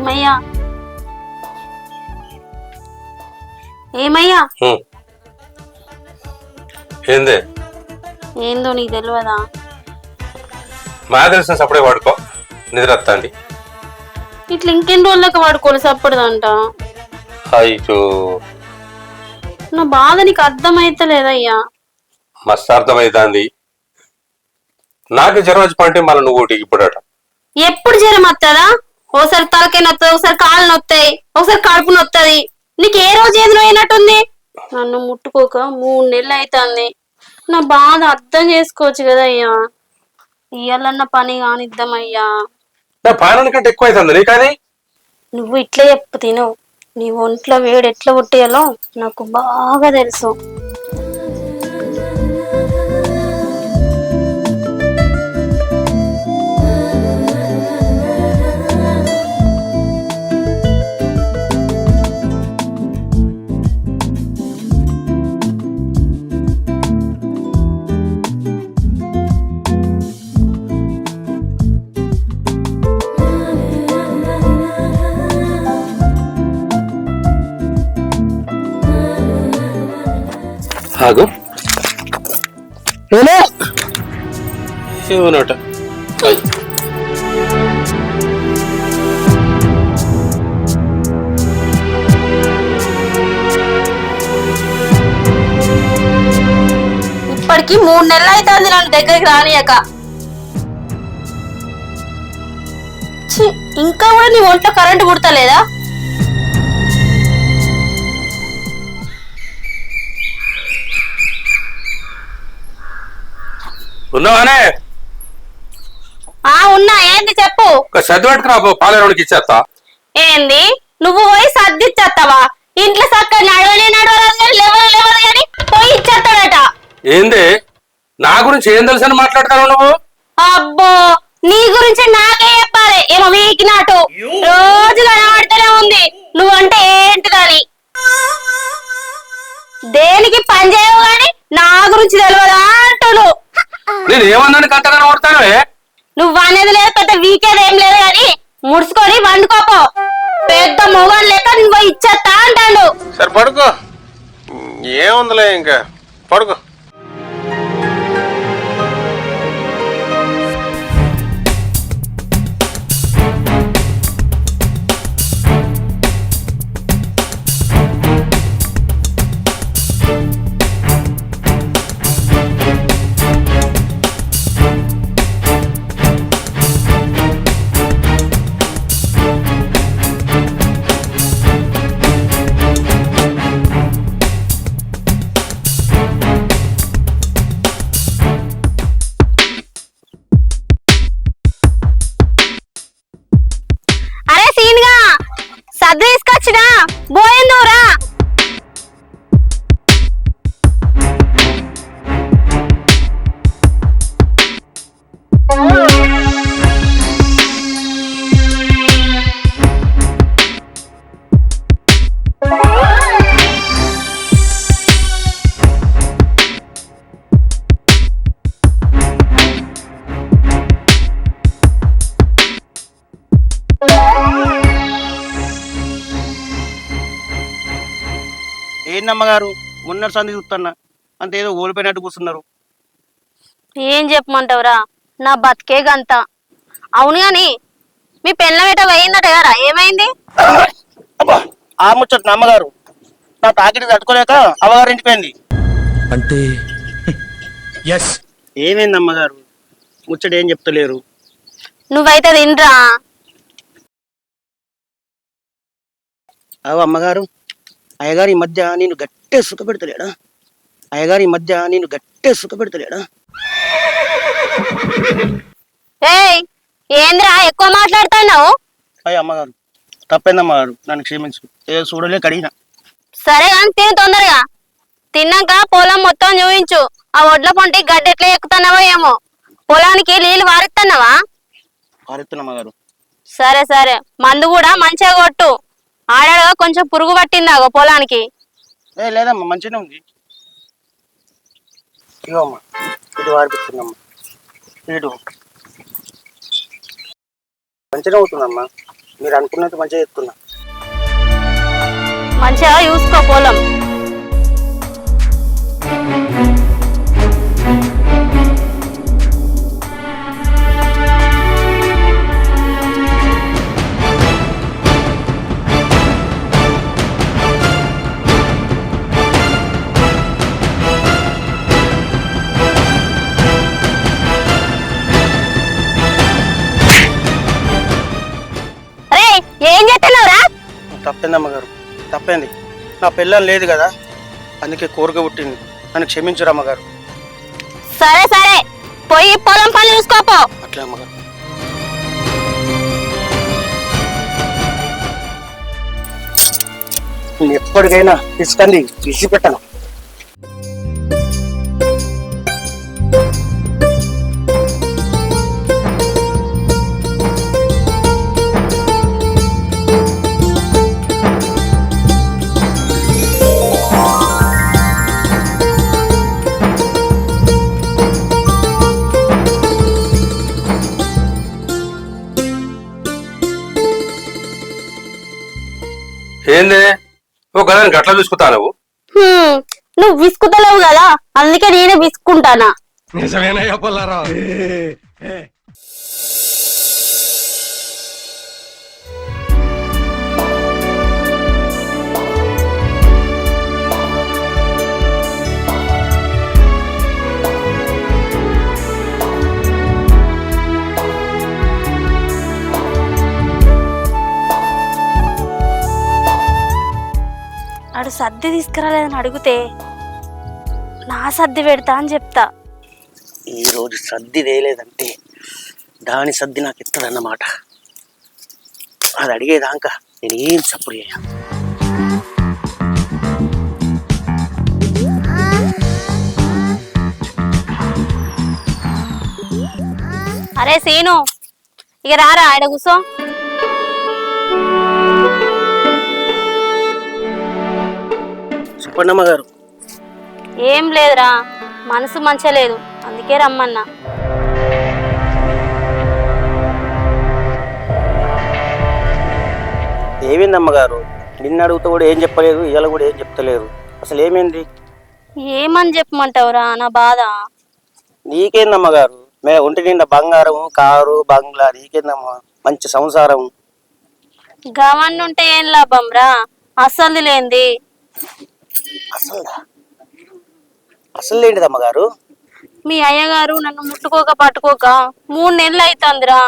ఏమయ్యా? ఏమయ్యా? ఏంది? ఏందో నీకు తెలియదా మా తెలిసిన సప్పుడే వాడుకో. నిద్ర వస్తాండి ఇట్లా ఇంకెన్ని రోజులకు వాడుకోవాలి సప్పడదంట? అయ్యో. నా బాధ నీకు అర్థమైతలేదయ్యా. మస్తు అర్థమైతాంది. నాకు జ్వరం వచ్చి పంటే మళ్ళీ నువ్వు ఇప్పుడు ఎప్పుడు జ్వరం వస్తుందా ఒకసారి తలకాయ నొత్తది ఒకసారి కాళ్ళు నొత్తాయి ఒకసారి కడుపు నొత్తది. నీకు ఏ రోజు ఏది అయినట్టుంది నన్ను ముట్టుకోక మూడు నెలలు అవుతుంది నా బాధ అర్థం చేసుకోవచ్చు కదా అయ్యా. ఇయ్యాలన్న పని కానిద్దామయ్యా నా పాలన కంటే ఎక్కువ అవుతుంది నీ కానీ. నువ్వు ఇట్లా చెప్పు తిను. నీ ఒంట్లో వేడి ఎట్లా పుట్టేయాలో నాకు బాగా తెలుసు. ఆగు. ఏమన్నట ఇప్పటికి మూడు నెలలు అవుతుంది నన్ను దగ్గరికి రానియక. ఇంకా కూడా నీ ఒంట్లో కరెంటు పుడతలేదా ఉన్నావానే ఆ ఉన్నా. ఏంది చెప్పు? ఒక సర్ది పట్టుకురా పాలేరుడికి ఇచ్చేస్తా. ఏంది? నువ్వు పోయి సర్దిచ్చేస్తావా ఇంట్లో చక్క నడవలే నడవలేదు కానీ లేవలు లేవదు కానీ పోయి ఇచ్చేస్తాడట. ఏంది? నా గురించి ఏం తెలుసు అని మాట్లాడతావు నువ్వు? అబ్బో! నీ గురించి నాకే చెప్పాలి. ఏమో వీకినాటు రోజు కనబడుతూనే ఉంది. నువ్వంటే ఏంటిదని దేనికి పని చేయవు గాని నా గురించి తెలియదా అంటును నేను ఏమన్నాను అంతగా కొడతానవే నువ్వు అనేది లేదు పెద్ద వీకేది ఏం లేదు కానీ ముడుచుకొని వండుకోపో. పెద్ద మొగలు లేక నువ్వు ఇచ్చేస్తా అంటాడు. సరే పడుకో. ఏముందిలే ఇంకా? పడుకో. ఏందమ్మగారు మొన్నటి సంది చూస్తున్నా అంత ఏదో ఓడిపోయినట్టు కూర్చున్నారు. ఏం చెప్పమంటావురా? నా బతికే గంత. అవును గాని మీ పెళ్ళ వేట పోయిందట కదా ఏమైంది? అబ్బా ఆ ముచ్చట అమ్మగారు నా తాకిడి తట్టుకోలేక అమ్మగారు ఇంటిపోయింది. అంటే ఎస్ ఏమైంది అమ్మగారు ముచ్చట ఏం చెప్తలేరు? నువ్వైతే తినరా. అవు అమ్మగారు అయ్యగారు ఈ మధ్య నేను గట్టే సుఖపెడతలేడా అయ్యగారు ఈ మధ్య నేను గట్టే సుఖపెడతలేడా ఏయ్ ఏంద్రా ఎక్కువ మాట్లాడుతున్నావు? అయ్య అమ్మగారు తప్పైంది అమ్మగారు నన్ను క్షమించు. ఏదో చూడలేక అడిగినా. సరే కానీ తిను తొందరగా. తిన్నాక పొలం మొత్తం చూపించు ఆ ఒడ్ల పొంటి గడ్డ ఎట్లా ఎక్కుతున్నావో ఏమో. పొలానికి పారెత్తున్నా అమ్మగారు సరే సరే. మందు కూడా మంచిగా కొట్టు. ఆడాడో కొంచెం పురుగు పట్టింది అగో పొలానికి. లేదమ్మా మంచిగా ఉంది. ఇగోమ్మా ఇటు వాడిపిస్తుందమ్మా ఇటు. మంచిగా అవుతుందమ్మా. మీరు అనుకున్నది మంచిగా చెప్తున్నా. మంచిగా చూసుకో పొలం. తప్పేంది అమ్మగారు తప్పేంది. నా పిల్లలు లేదు కదా? అందుకే కోరిక పుట్టింది. నన్ను క్షమించరు అమ్మగారు. సరే సరే. పోయి పొలం పని చూసుకోపో. అట్లే అమ్మగారు. ఎప్పటికైనా తీసుకండి విసిపెట్టను ఏందే? ఓ గదని గట్ల చూసుకుతా నువ్వు హ్మ్, నువ్వు విసుకుతలేవు కదా అందుకే నేనే విసుకుంటానా నిజమేనయ్యా పుల్లారావు. నాడు సర్ది తీసుకురాలేదని అడిగితే నా సర్ది పెడతా అని చెప్తా. ఈ రోజు సర్ది వేయలేదంటే దాని సర్ది నాకు ఇస్తుందన్నమాట అది అడిగేదాకా నేను ఏం సప్పుడు చేయ? అరే సీను ఇక రారా ఆడ కూసో. చెప్పండి అమ్మగారు ఏం లేదురా మనసు మంచిగా లేదు. అందుకే రమ్మన్నా. ఏమైంది అమ్మగారు నిన్న అడుగుతూ కూడా ఏం చెప్పలేదు ఇవాళ కూడా ఏం చెప్తలేరు అసలు ఏమైంది? ఏమని చెప్పమంటావురా నా బాధ? నీకేంది అమ్మగారు మే ఒంటి నిండా బంగారం కారు బంగ్లా నీకేందమ్మా? మంచి సంసారం. గవన్ ఉంటే ఏం లాభం రా అసలు లేంది. అసలు అసలు ఏంటిది అమ్మగారు మీ అయ్యగారు నన్ను ముట్టుకోక పట్టుకోక మూడు నెలలు అవుతుందిరా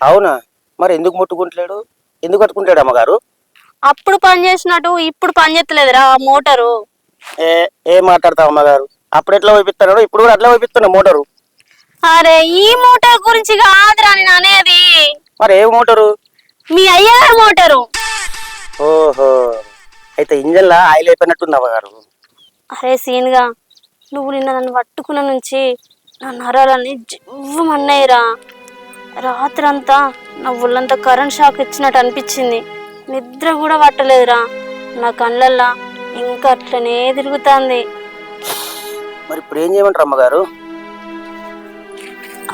అవునా? మరి ఎందుకు ముట్టుకుంటలేడు? ఎందుకు పట్టుకుంటాడు అమ్మగారు అప్పుడు పని చేసినట్టు ఇప్పుడు పని చేస్తలేదురా మోటారు. ఏ ఏం మాట్లాడతావు అమ్మగారు అప్పుడు ఎట్లా వైపిస్తున్నాడు ఇప్పుడు కూడా అట్లా వైపిస్తున్నా మోటారు. అరే ఈ మోటార్ గురించి కాదురా నేను అనేది. మరి ఏ మోటారు? మీ అయ్యగారు మోటారు. ఓహో. అయితే ఇంజన్లా ఆయిల్ అయిపోయినట్టుంది అమ్మగారు అరే సీన్గా నువ్వు నిన్న నన్ను పట్టుకున్న నుంచి నా నరాలన్నీ జివ్వమన్నాయిరా. రాత్రంతా నా ఒళ్ళంతా కరెంట్ షాక్ ఇచ్చినట్టు అనిపించింది. నిద్ర కూడా పట్టలేదురా. నా కళ్ళల్లా ఇంకా అట్లనే తిరుగుతుంది. మరి ఇప్పుడు ఏం చేయమంటారు అమ్మగారు?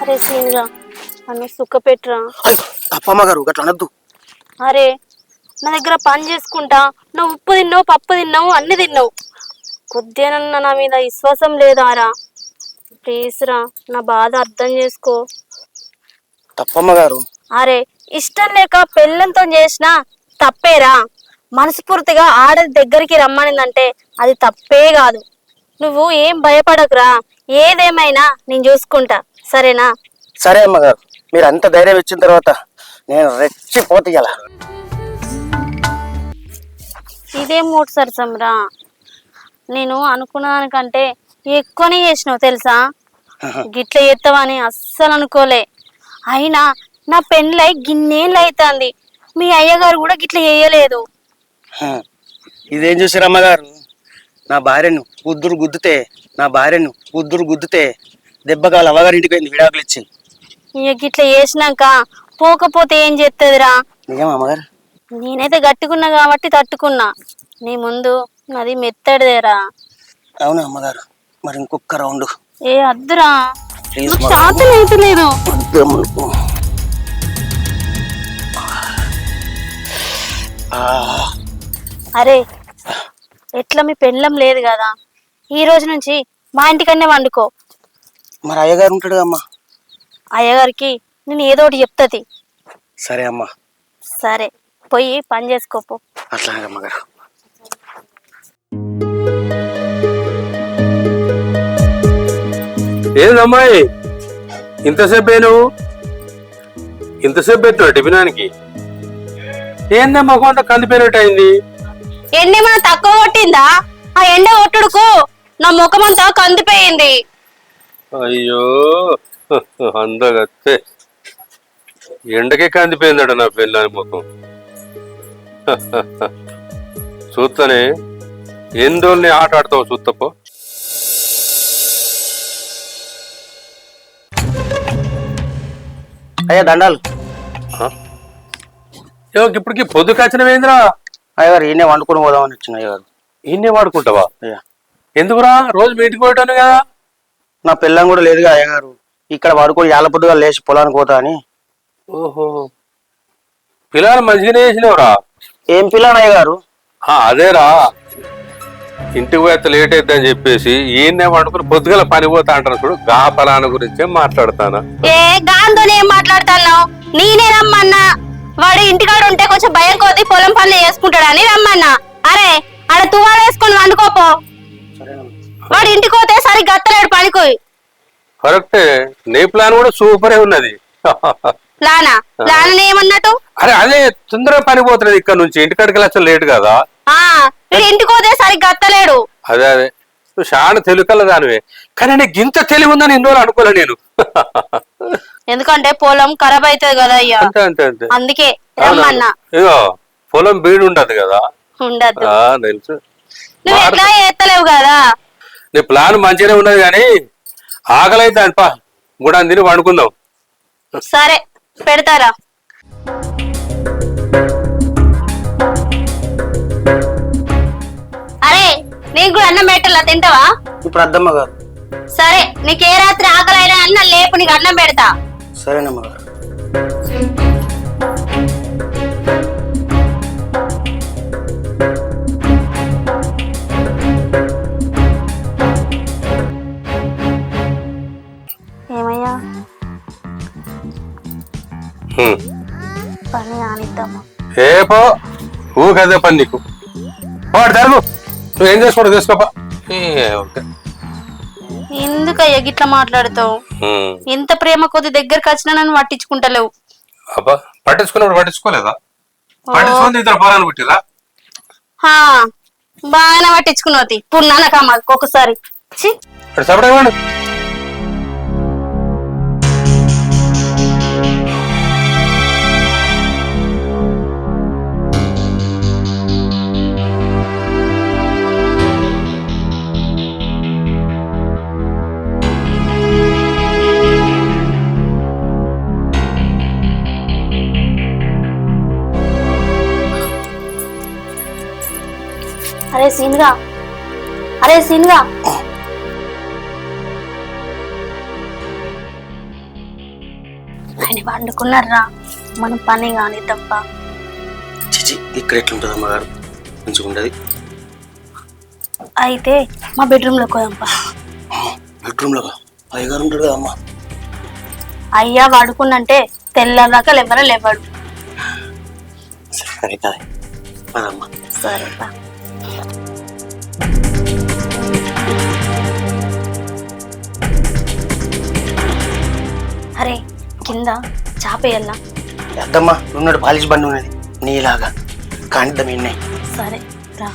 అరే సీన్గా నన్ను సుఖపెట్టురా. గట్ల అనద్దు. అరే నా దగ్గర పని చేసుకుంటా. నువ్వు ఉప్పు తిన్నావు పప్పు తిన్నావు అన్ని తిన్నావు. కొద్దిగానన్నా నా మీద విశ్వాసం లేదారా ప్లీజ్ రా నా బాధ అర్థం చేసుకో. తప్ప అమ్మగారు అరే ఇష్టం లేక పెళ్ళంతో చేసిన తప్పేరా? మనస్ఫూర్తిగా ఆడది దగ్గరికి రమ్మనిందంటే అది తప్పే కాదు. నువ్వు ఏం భయపడకురా? ఏదేమైనా నేను చూసుకుంటా. సరేనా? సరే అమ్మగారు. మీరు అంత ధైర్యం ఇచ్చిన తర్వాత నేను రెచ్చిపోతే ఇలా ఇదే మూడు సరసంరా. నేను అనుకున్న దానికంటే ఎక్కువనే చేసినావు తెలుసా? గిట్ల చేస్తావని అస్సలు అనుకోలే. అయినా నా పెళ్ళై గిన్నేళ్ళు అవుతుంది మీ అయ్యగారు కూడా గిట్ల చేయలేదు. ఇదేం చూసారు అమ్మగారు? నా భార్యను గుద్దురు గుద్దుతే నా భార్యను గుద్దురు గుద్దుతే దెబ్బకాల అవ్వగారింటికి పోయింది విడాకులు ఇచ్చి ఇక గిట్ల చేసినాక పోకపోతే ఏం చేస్తుందిరా నిజం అమ్మగారు? నేనైతే గట్టుకున్నా కాబట్టి తట్టుకున్నా. నీ ముందు నాది మెత్తడిదేరా. అవును అమ్మగారు మరి ఇంకొక రౌండ్. ఏ అద్దురా. ప్లీజ్ శాతం అయితే లేదు అరే ఎట్లా మీ పెళ్ళం లేదు కదా. ఈ రోజు నుంచి మా ఇంటికన్నే వండుకో. మరి అయ్యగారు ఉంటాడు అమ్మా. అయ్యగారికి నేను ఏదో ఒకటి చెప్తుంది సరే అమ్మా. సరే. పోయి పని చేసుకోపో. అట్లాగే అమ్మగారు. ఏందమ్మాయి ఇంతసేపు నువ్వు ఇంతసేపు పెట్టినావు టిఫినానికి ఏందే మొఖం అంతా కందిపోయినట్టు అయింది ఎండ ఏమైనా తక్కువ కొట్టిందా? ఆ ఎండ కొట్టుడుకు. నా ముఖం అంతా కందిపోయింది. అయ్యో అందగత్తే. ఎండకే కందిపోయిందట నా పిల్లని ముఖం. చూస్తనే ఎన్ని రోజుల్ని ఆట ఆడతావు చూస్తపో అయ్యా దండాలు ఇప్పటికి పొద్దు కచ్చినవేంద్రా అయ్యగారు ఈయనే వండుకొని పోదామని వచ్చిన అయ్యగారు. ఇన్నే వాడుకుంటావా? అయ్యా. ఎందుకురా? రోజు మీ ఇంటికి పోయటాను కదా. నా పిల్లం కూడా లేదుగా అయ్యగారు. ఇక్కడ వాడుకొని యాల పొద్దుగా లేచి పొలానికి పోతా అని. ఓహో. పిల్లలు మంచిగానే చేసినవరా ఏం పిల్లని అయ్యగారు ఆ, అదేరా. ఇంటికి పోతే లేట్ అయిద్దని చెప్పేసి ఈయన్నే వండుకుని పొద్దుగల పని పోతా అంటారు చూడు. గా ఫలాన గురించే మాట్లాడతాను? ఏ గాంతో ఏం మాట్లాడుతున్నావు? నేనే రమ్మన్నా. వాడు ఇంటికాడ ఉంటే కొంచెం భయం కొద్ది పొలం పనులు చేసుకుంటాడని రమ్మన్నా. అరే ఆడ తువాలు వేసుకొని వండుకోపో. వాడు ఇంటికి పోతే సరి గత్తలేడు పనికోయి కరెక్టే. నీ ప్లాన్ కూడా సూపరే ఉన్నది. లానా? లానా ఏమన్నట్టు? అరే అదే తొందరగా పని పోతున్నది ఇక్కడ నుంచి. ఇంటికాడికి వెళ్ళి లేట్ కదా. ఇంటికి పోతే సరి గత్తలేడు అదే అదే. నువ్వు చాలా తెలుకల్ల దానివే. కానీ నీకు ఇంత తెలివి ఉందని ఇన్ని రోజులు అనుకోలే నేను. ఎందుకంటే పొలం ఖరాబ్ అవుతుంది కదా అయ్యా. అంతే అంతే అంతే. అందుకే? రమ్మన్నా. ఇగో పొలం బీడు ఉంటది కదా. ఉండద్దు. ఆ, తెలుసు. నువ్వు ఎట్లా చేస్తలేవు కదా? నీ ప్లాన్ మంచిగానే ఉన్నది కానీ ఆకలి అయితే అనిపా కూడా తిని వండుకుందాం సరే. పెడతారా? అరే నీకు కూడా అన్నం పెట్టాలా? తింటావా? ఇప్పుడు అద్దమ్మ గారు. సరే నీకు ఏ రాత్రి ఆకలి అయినా అన్న లేపు నీకు అన్నం పెడతా. సరేనమ్మ గారు పో ఊకదే పని నీకు. వాడు జరుగు నువ్వు ఏం చేసుకోవడం చేసుకోపా. ఎందుకయ్యా గిట్లా మాట్లాడుతావు. ఎంత ప్రేమ కొద్ది దగ్గరకు వచ్చినా నన్ను పట్టించుకుంటలేవు. అబ్బా పట్టించుకున్నప్పుడు పట్టించుకోలేదా? పట్టించుకుంది ఇద్దరు పోరాను పుట్టిరా హా బాగానే పట్టించుకున్నది పున్నానకమ్మ ఒక్కొక్కసారి ఛీ, అటు అరే సీన్గా. అరే సీన్గా. ఆయన వండుకున్నారా మనం పని కాని తప్ప. చిచి ఇక్కడ ఎట్లుంటుంది అమ్మగారు? మంచిగా ఉండదు. అయితే మా బెడ్రూమ్లో పోదాంపా బెడ్రూమ్లో అయ్యగారు ఉంటాడు కదా అమ్మ. అయ్యా వాడుకున్నంటే తెల్లదాకా లేవరా లేవాడు. సరే కదా. పదమ్మా. సరేపా అరే కింద చాపేయల్లా? అద్దమ్మా ఉన్నాడు పాలిష్ బండి ఉన్నది. నీలాగా కాండిద్దాం ఎన్నే సరే రా.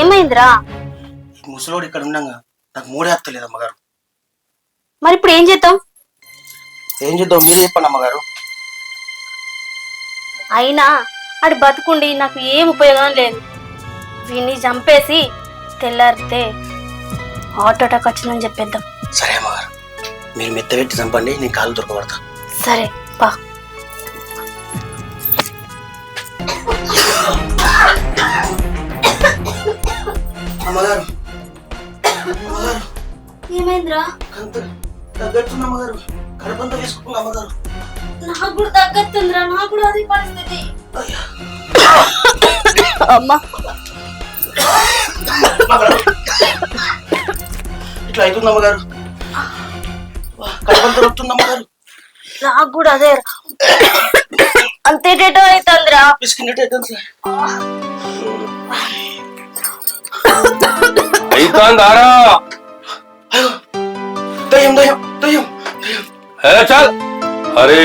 ఏమైందిరా? ఈ ముసలోడు ఇక్కడ ఉండంగా నాకు మూడే హత్తలేదు అమ్మగారు. మరి ఇప్పుడు ఏం చేద్దాం? ఏం చేద్దాం? మీరే చెప్పండి అమ్మగారు. అయినా ఆడు బతుకుండి నాకు ఏం ఉపయోగం లేదు. వీడిని చంపేసి తెల్లారితే హార్ట్ అటాక్ వచ్చిందని చెప్పేద్దాం. సరే అమ్మగారు. మీరు మెత్త పెట్టి చంపండి నేను కాలు దొరకబడతా. సరే పా. అమ్మగారు. అమ్మగారు. ఏమైందిరా? కంత తగ్గట్టుంది అమ్మగారు. కడుపంతా వేసుకుంటున్నా అమ్మగారు. నాకు కూడా తగ్గట్టుందిరా నాకు కూడా అదే పరిస్థితి. అమ్మా. ఇట్లా అవుతుంది అమ్మగారు. అమ్మగారు నాకు కూడా అదే అంతేటేటో అవుతుందిరా బిస్కెట్ అవుతుంది దయ్యం దయ్యం దయ్యం చాల్. అరే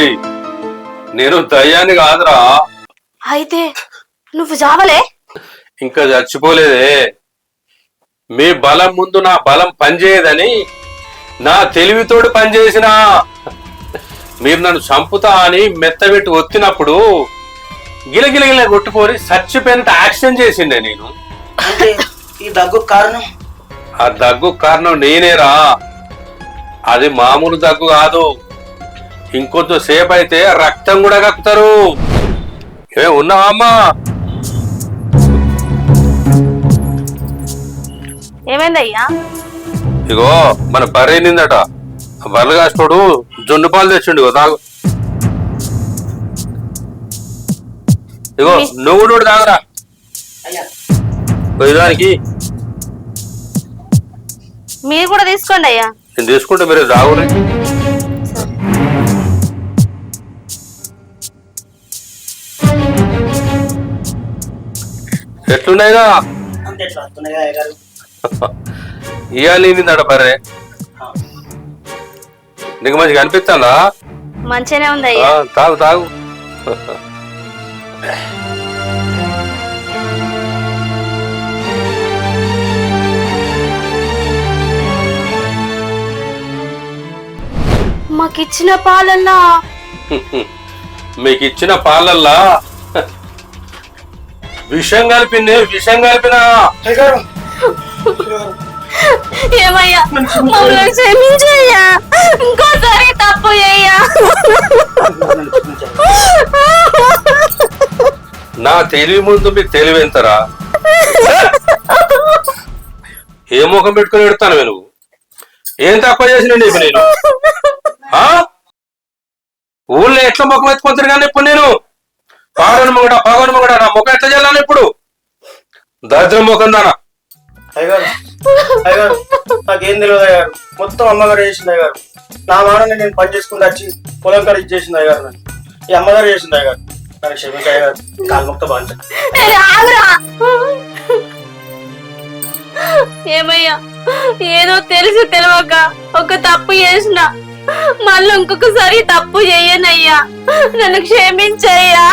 నేను దయ్యాన్ని కాదురా. అయితే నువ్వు జావలే? ఇంకా చచ్చిపోలేదే. మీ బలం ముందు నా బలం పనిచేయదని నా తెలివితోడు పనిచేసిన మీరు నన్ను చంపుతా అని మెత్తబెట్టి ఒత్తినప్పుడు గిలగిలగిల కొట్టుకొని చచ్చిపోయినట్టు యాక్షన్ చేసిండే నేను అంటే ఈ దగ్గు కారణం ఆ దగ్గు కారణం నేనేరా అది మామూలు దగ్గు కాదు ఇంకొంచెం సేపు అయితే రక్తం కూడా కక్కుతారు ఏ ఉన్నావా అమ్మా ఏమైందయ్యా ఇగో మన బర్రె నిందట. బర్రె కాసినోడు జొన్ను పాలు తెచ్చిండు ఇగో తాగు. ఇగో నువ్వు కూడా తాగరా. పోయేదానికి మీరు కూడా తీసుకోండి అయ్యా. నేను తీసుకుంటే మీరు తాగురే ఎట్లున్నాయిగా నిందట బర్రె నీకు మంచిగా అనిపిస్తుందా? మంచిగానే ఉంది అయ్యా తాగు తాగు. మాకు ఇచ్చిన పాలన్నా మీకు ఇచ్చిన పాలల్లా? విషం కలిపింది విషం కలిపిన? ఏమయ్యా? మమ్మల్ని క్షమించయ్యా. ఇంకోసారి తప్పు అయ్యా నా తెలివి ముందు మీకు తెలివి ఎంతరా? ఏ ముఖం పెట్టుకుని పెడతాను నువ్వు? ఏం తక్కువ చేసిన నీకు నేను? ఆ? ఊళ్ళో ఎట్లా ముఖం ఎత్తుకుంటారు కానీ ఇప్పుడు నేను? పాడని మొగడ పగని మొగడ నా ముఖం ఎట్లా చేయాలని ఇప్పుడు? దరిద్రం ముఖం దానా? అయ్యగారు అయ్యగారు నాకేం తెలియదు అయ్యారు మొత్తం అమ్మగారు చేసింది అయ్యగారు. నా మానని నేను పని చేసుకుంటూ వచ్చి పొలం కాడ ఇచ్చేసింది అయ్యగారు నన్ను. ఈ అమ్మగారు చేసింది అయ్యగారు. నన్ను క్షమించి అయ్యగారు. కాలు మొక్క బాగా ఏ, ఆగురా. ఏమయ్యా ఏదో తెలిసి తెలియక ఒక తప్పు చేసిన. మళ్ళీ ఇంకొకసారి తప్పు చెయ్యనయ్యా నన్ను క్షమించయ్యా.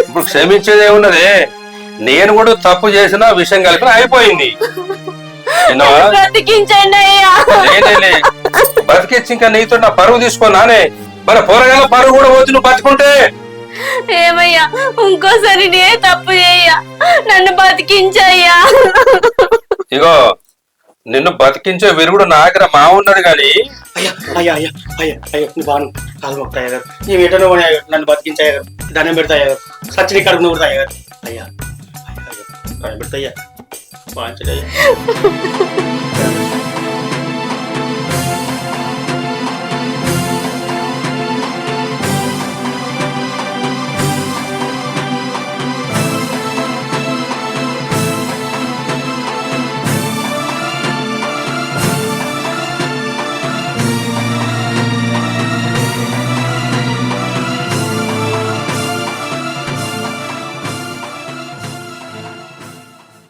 ఇప్పుడు క్షమించేది ఏమున్నదే? నేను కూడా తప్పు చేసిన విషయం కలిపిన అయిపోయింది. బతికిచ్చి ఇంకా నీతో నా పరువు తీసుకున్నానే మన పోరగాల పరువు కూడా పోతు నువ్వు బతుకుంటే? ఏమయ్యా ఇంకోసారి నే తప్పు చెయ్యా. నన్ను బతికించయ్యా. ఇగో నిన్ను బతికించే విరుగుడు నా దగ్గర మా ఉన్నది గాని. అయ్యా అయ్యా అయ్యా అయ్యా అయ్యా నీ బాను. మొక్క మీటను కొని అయ్యగారు నన్ను బతికించి అయ్యగారు దండం పెడతా అయ్యగారు సచ్చిని కడుపు నువ్వు అయ్యగారు అయ్యా. అయ్యా అయ్యా